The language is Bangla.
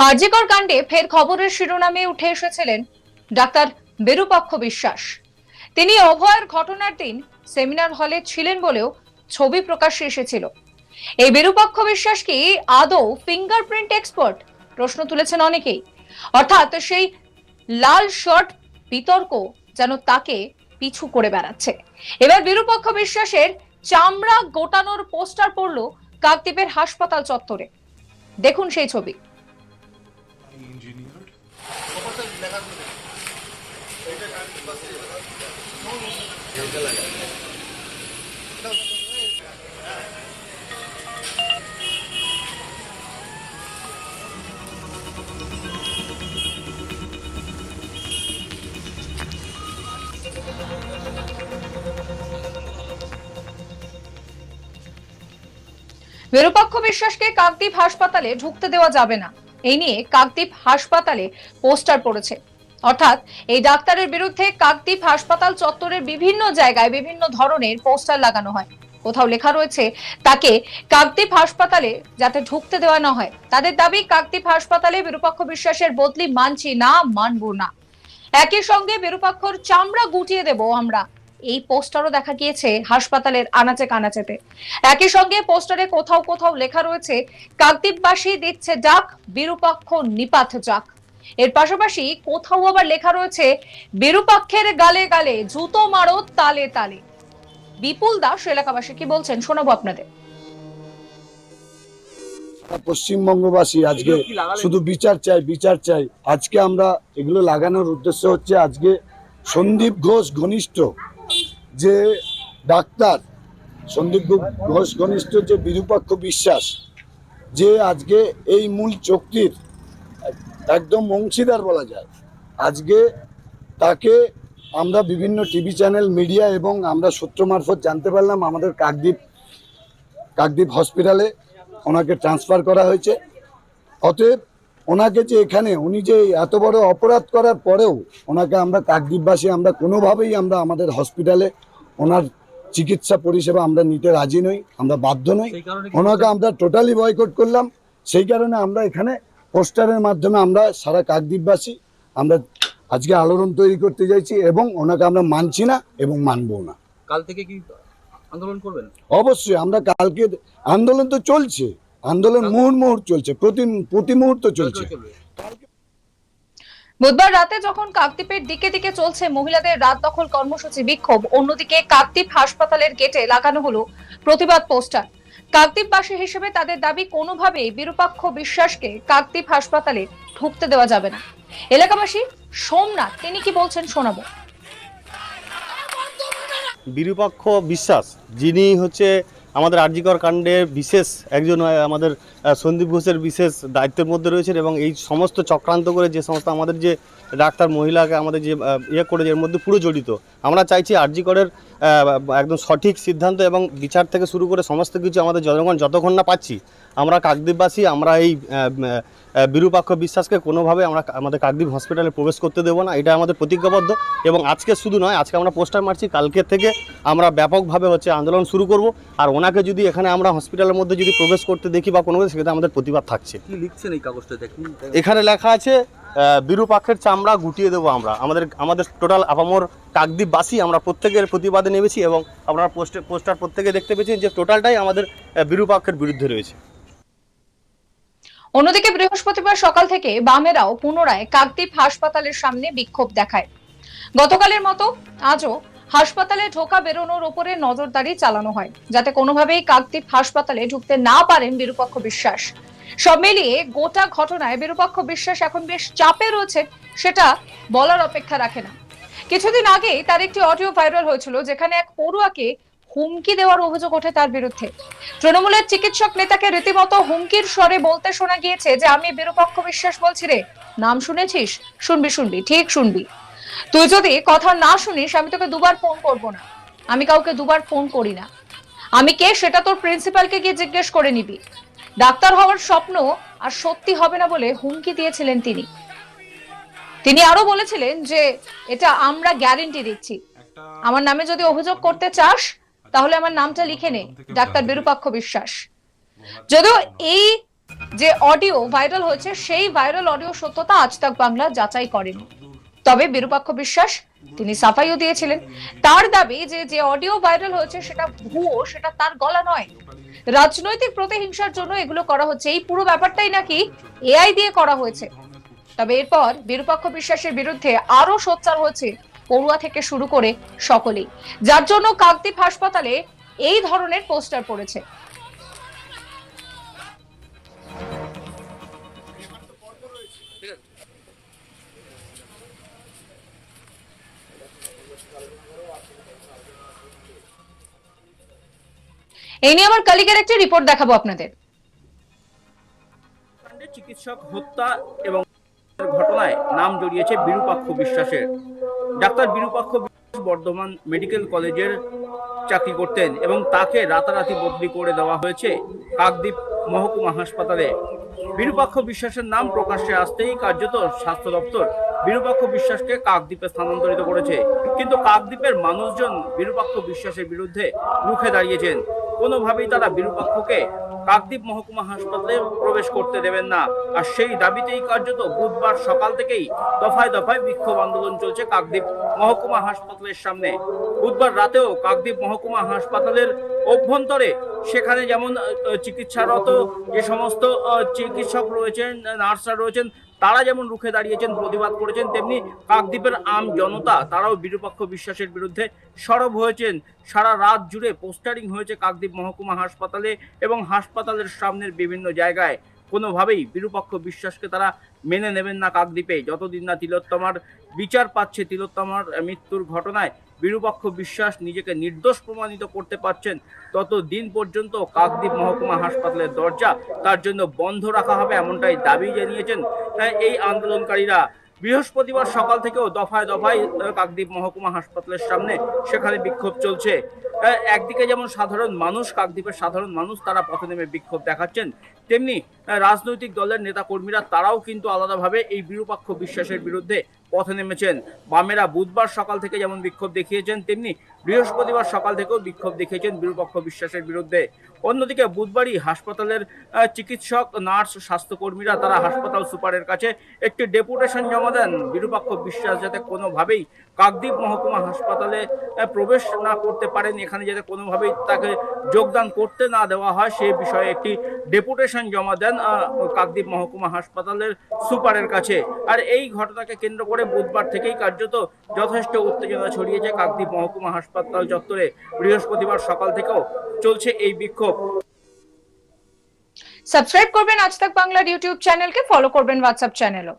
আরজিকর কাণ্ডে ফের খবরের শিরোনামে উঠে এসেছিলেন ডাক্তার বেরুপক্ষ বিশ্বাস। তিনি অভয়ের ঘটনার দিন সেমিনার হলে ছিলেন বলেও ছবি প্রকাশ্যে এসেছিল। এই বেরুপক্ষ বিশ্বাস কি আদৌ ফিঙ্গারপ্রিন্ট এক্সপার্ট প্রশ্ন তুলেছেন অনেকেই। অর্থাৎ সেই লাল শার্ট বিতর্ক যেন তাকে পিছু করে বেড়াচ্ছে। এবার বিরূপক্ষ বিশ্বাসের চামড়া গোটানোর পোস্টার পড়ল কাকদ্বীপের হাসপাতাল চত্বরে। দেখুন সেই ছবি। Engineered. বিরূপাক্ষ বিশ্বাসকে কাকদ্বীপ হাসপাতালে ঢুকতে দেওয়া যাবে না এই নিয়ে কাকদ্বীপ হাসপাতালে পোস্টার পড়েছে। অর্থাৎ এই ডাক্তারের বিরুদ্ধে কাকদ্বীপ হাসপাতাল চত্বরের বিভিন্ন জায়গায় বিভিন্ন ধরনের পোস্টার লাগানো হয়। কোথাও লেখা রয়েছে, তাকে কাকদ্বীপ হাসপাতালে যাতে ঢুকতে দেওয়া না হয়। তাদের দাবি, কাকদ্বীপ হাসপাতালে বিরূপাক্ষ বিশ্বাসের বদলি মানছি না, মানবো না। একই সঙ্গে বিরূপাক্ষর চামড়া গুটিয়ে দেব আমরা। এই পোস্টারও দেখা গিয়েছে হাসপাতালের আনাচে কানাচেতে। একই সঙ্গে পোস্টারে কোথাও কোথাও লেখা রয়েছে কাকদ্বীপবাসী দিচ্ছে ডাক বিরূপাক্ষ নিপাত যাক। এর পাশাপাশি কোথাও আবার লেখা রয়েছে বিরূপাক্ষের গালে গালে জুতো মারো তালে তালে। বিপুল দাস এলাকাবাসী কি বলছেন শোনাবো আপনাদের। পশ্চিমবঙ্গবাসী আজকে শুধু বিচার চাই বিচার চাই। আজকে আমরা এগুলো লাগানোর উদ্দেশ্য হচ্ছে আজকে সন্দীপ ঘোষ ঘনিষ্ঠ যে ডাক্তার সন্দীপ ঘোষ ঘনিষ্ঠ যে বিরূপাক্ষ বিশ্বাস, যে আজকে এই মূল চুক্তির একদম অংশীদার বলা যায়, আজকে তাকে আমরা বিভিন্ন টিভি চ্যানেল, মিডিয়া এবং আমরা সূত্র মারফত জানতে পারলাম আমাদের কাকদ্বীপ কাকদ্বীপ হসপিটালে ওনাকে ট্রান্সফার করা হয়েছে। অতএব ওনাকে যে এখানে, উনি যে এত বড় অপরাধ করার পরেও ওনাকে আমরা কাকদ্বীপবাসী আমরা কোনোভাবেই আমরা আমাদের হসপিটালে ওনার চিকিৎসা পরিষেবা আমরা নিতে রাজি নই আমরা বাধ্য নই। ওনাকে আমরা টোটালি বয়কট করলাম। সেই কারণে আমরা এখানে পোস্টারের মাধ্যমে আমরা সারা কাকদ্বীপবাসী আমরা আজকে আলোড়ন তৈরি করতে চাইছি এবং ওনাকে আমরা মানছি না এবং মানবো না। কাল থেকে কি আন্দোলন করবেন? অবশ্যই আমরা কালকে আন্দোলন তো চলছে। আন্দোলন মুহুর মুহুর চলছে প্রতি প্রতি মুহূর্ত চলছে। চলবে। বুধবার রাতে যখন কাকদ্বীপের দিকে দিকে চলছে, মহিলাদের রাত দখল কর্মসূচি বিক্ষোভ। অন্যদিকে কাকদ্বীপ হাসপাতালের গেটে লাগানো হলো প্রতিবাদ পোস্টার। কাকদ্বীপবাসী হিসেবে তাদের দাবি কোনোভাবেই বিরূপাক্ষ বিশ্বাসকে কাকদ্বীপ হাসপাতালে ঢুকতে দেওয়া যাবে না। এলাকাবাসী, সোমনাথ, তিনি কি বলছেন শোনাবো। বিরূপাক্ষ বিশ্বাস, যিনি হচ্ছে আমাদের আরজিকর কাণ্ডে বিশেষ একজন, আমাদের সন্দীপ ঘোষের বিশেষ দায়িত্বের মধ্যে রয়েছেন এবং এই সমস্ত চক্রান্ত করে যে সমস্ত আমাদের যে ডাক্তার মহিলাকে আমাদের যে ইয়ে করে এর মধ্যে পুরো জড়িত। আমরা চাইছি আরজিকরের একদম সঠিক সিদ্ধান্ত এবং বিচার থেকে শুরু করে সমস্ত কিছু আমাদের জনগণ যতক্ষণ না পাচ্ছি, আমরা কাকদ্বীপবাসী, আমরা এই বিরূপাক্ষ বিশ্বাসকে কোনোভাবে আমরা আমাদের কাকদ্বীপ হসপিটালে প্রবেশ করতে দেবো না। এটা আমাদের প্রতিজ্ঞাবদ্ধ এবং আজকে শুধু নয়, আজকে আমরা পোস্টার মারছি, কালকে থেকে আমরা ব্যাপকভাবে হচ্ছে আন্দোলন শুরু করব। আর ওনাকে যদি এখানে আমরা হসপিটালের মধ্যে যদি প্রবেশ করতে দেখি বা কোনো সেক্ষেত্রে আমাদের প্রতিবাদ থাকছে। কি লিখছেন এই কাগজটা? দেখুন। এখানে লেখা আছে বিরূপাক্ষের চামড়া গুটিয়ে দেবো আমরা। আমাদের আমাদের টোটাল আপামর কাকদ্বীপবাসী আমরা প্রত্যেকের প্রতিবাদে নেমেছি এবং আপনারা পোস্টে পোস্টার প্রত্যেকে দেখতে পেয়েছেন যে টোটালটাই আমাদের বিরূপাক্ষের বিরুদ্ধে রয়েছে। অন্যদিকে বৃহস্পতিবার সকাল থেকে বামেরাও পুনরায় কাকদ্বীপ হাসপাতালের সামনে বিক্ষোভ দেখায়। গতকালের মতো আজও হাসপাতালে ঢোকা বেরোনোর উপরে নজরদারি চালানো হয়, যাতে কোনোভাবেই কাকদ্বীপ হাসপাতালে ঢুকতে না পারেন বিরূপাক্ষ বিশ্বাস। সব মিলিয়ে গোটা ঘটনায় বিরূপাক্ষ বিশ্বাস এখন বেশ চাপে রয়েছে, সেটা বলার অপেক্ষা রাখে না। কিছুদিন আগেই তার একটি অডিও ভাইরাল হয়েছিল, যেখানে এক পড়ুয়াকে হুমকি দেওয়ার অভিযোগ ওঠে তার বিরুদ্ধে। তৃণমূলের চিকিৎসক নেতাকে রীতিমতো হুমকির স্বরে বলতে শোনা গিয়েছে যে, আমি বিরূপাক্ষ বিশ্বাস বলছি রে। নাম শুনেছিস? শুনবি শুনবি, ঠিক শুনবি। তুই যদি কথা না শুনিস, আমি তোকে দুবার ফোন করব না। আমি কাউকে দুবার ফোন করি না। আমি কে সেটা তোর প্রিন্সিপালকে গিয়ে জিজ্ঞেস করে নিবি। ডাক্তার হওয়ার স্বপ্ন আর সত্যি হবে না বলে হুমকি দিয়েছিলেন তিনি। তিনি আরও বলেছিলেন যে, এটা আমরা গ্যারেন্টি দিচ্ছি। আমার নামে যদি অভিযোগ করতে চাস, তাহলে আমার নামটা লিখে নে, ডাক্তার বিরূপাক্ষ বিশ্বাস। যদিও এই যে অডিও ভাইরাল হয়েছে, সেই ভাইরাল অডিও সত্যতা আজ তাক বাংলা যাচাই করেনি। তবে বিরূপাক্ষ বিশ্বাস তিনি সাফাইও দিয়েছিলেন। তার দাবি যে যে অডিও ভাইরাল হয়েছে সেটা ভুয়ো, সেটা তার গলা নয়। রাজনৈতিক প্রতিহিংসার জন্য এগুলো করা হচ্ছে। এই পুরো ব্যাপারটাই নাকি এআই দিয়ে করা হয়েছে। তবে এরপর বিরূপাক্ষ বিশ্বাসের বিরুদ্ধে আরও সোচ্চার হয়েছে পড়ুয়া থেকে শুরু করে সকলেই। যার জন্য কাকদ্বীপ হাসপাতালে এই ধরনের পোস্টার পড়েছে। এই নিয়ে আমার কালিকের একটি রিপোর্ট দেখাবো আপনাদের। চিকিৎসক হত্যা এবং ঘটনায় নাম জড়িয়েছে বিরূপাক্ষ বিশ্বাসের। ডাক্তার বিরূপাক্ষ বিশ্বাস বর্ধমান মেডিকেল কলেজের চাকরি করতেন এবং তাকে রাতারাতি বদলি করে দেওয়া হয়েছে কাকদ্বীপ মহকুমা হাসপাতালে। বিরূপাক্ষ বিশ্বাসের নাম প্রকাশ্যে আসতেই কার্যত স্বাস্থ্য দপ্তর বিরূপাক্ষ বিশ্বাসকে কাকদ্বীপে স্থানান্তরিত করেছে। কিন্তু কাকদ্বীপের মানুষজন বিরূপাক্ষ বিশ্বাসের বিরুদ্ধে রুখে দাঁড়িয়েছেন। কোনোভাবেই তারা বিরূপাক্ষকে কাকদ্বীপ মহকুমা হাসপাতালে প্রবেশ করতে দেবেন না। আর সেই দাবিতেই কার্যত বুধবার সকাল থেকেই দফায় দফায় বিক্ষোভ আন্দোলন চলছে কাকদ্বীপ মহকুমা হাসপাতালের সামনে। বুধবার রাতেও কাকদ্বীপ মহকুমা হাসপাতালের অভ্যন্তরে সেখানে যেমন চিকিৎসারত যে সমস্ত চিকিৎসক রয়েছেন, নার্সরা রয়েছেন তারা যেমন রুখে দাঁড়িয়েছেন, প্রতিবাদ করেছেন, তেমনি কাকদ্বীপের আম জনতা, তারাও বিরূপাক্ষ বিশ্বাসের বিরুদ্ধে সরব হয়েছেন। সারা রাত জুড়ে পোস্টারিং হয়েছে কাকদ্বীপ মহকুমা হাসপাতালে এবং হাসপাতালের সামনের বিভিন্ন জায়গায়। কোনোভাবেই বিরূপাক্ষ বিশ্বাসকে তারা মেনে নেবেন না কাকদ্বীপে। যতদিন না তিলোত্তমার বিচার পাচ্ছে, তিলোত্তমার মৃত্যুর ঘটনায় বিরূপাক্ষ বিশ্বাস নিজেকে নির্দোষ প্রমাণিত করতে পারছেন তত দিন পর্যন্ত কাকদ্বীপ মহকুমা হাসপাতালের দরজা তার জন্য বন্ধ রাখা হবে এমনটাই দাবি জানিয়েছেন তাই এই আন্দোলনকারীরা। বৃহস্পতিবার সকাল থেকেও দফায় দফায় কাকদ্বীপ মহকুমা হাসপাতালের সামনে সেখানে বিক্ষোভ চলছে। একদিকে যেমন সাধারণ মানুষ কাকদ্বীপের সাধারণ মানুষ, তারা পথে নেমে বিক্ষোভ দেখাচ্ছেন। তেমনি রাজনৈতিক দলের নেতাকর্মীরা তারাও কিন্তু আলাদাভাবে এই বিরূপাক্ষ বিশ্বাসের বিরুদ্ধে পথে নেমেছেন। বামেরা বুধবার সকাল থেকে যেমন বিক্ষোভ দেখিয়েছেন, তেমনি বৃহস্পতিবার সকাল থেকেও বিক্ষোভ দেখিয়েছেন বিরূপাক্ষ বিশ্বাসের বিরুদ্ধে। অন্যদিকে বুধবারই হাসপাতালের চিকিৎসক, নার্স, স্বাস্থ্যকর্মীরা তারা হাসপাতাল সুপারের কাছে একটি ডেপুটেশন জমা দেন। বিরূপাক্ষ বিশ্বাস যাতে কোনোভাবেই কাকদ্বীপ মহকুমা হাসপাতালে প্রবেশ না করতে পারেন এখানে যাতে কোনোভাবেই তাকে যোগদান করতে না দেওয়া হয় সেই বিষয়ে একটি ডেপুটেশন জমা দেন কাকদ্বীপ মহকুমা হাসপাতালের সুপারের কাছে। আর এই ঘটনাকে কেন্দ্র করে বুধবার থেকেই কার্যত যথেষ্ট উত্তেজনা ছড়িয়েছে কাকদ্বীপ মহকুমা হাসপাতাল চত্বরে। বৃহস্পতিবার সকাল থেকেও চলছে এই বিক্ষোভ। সাবস্ক্রাইব করবেন আজ তাক বাংলার ইউটিউব চ্যানেলকে ফলো করবেন হোয়াটসঅ্যাপ চ্যানেলও।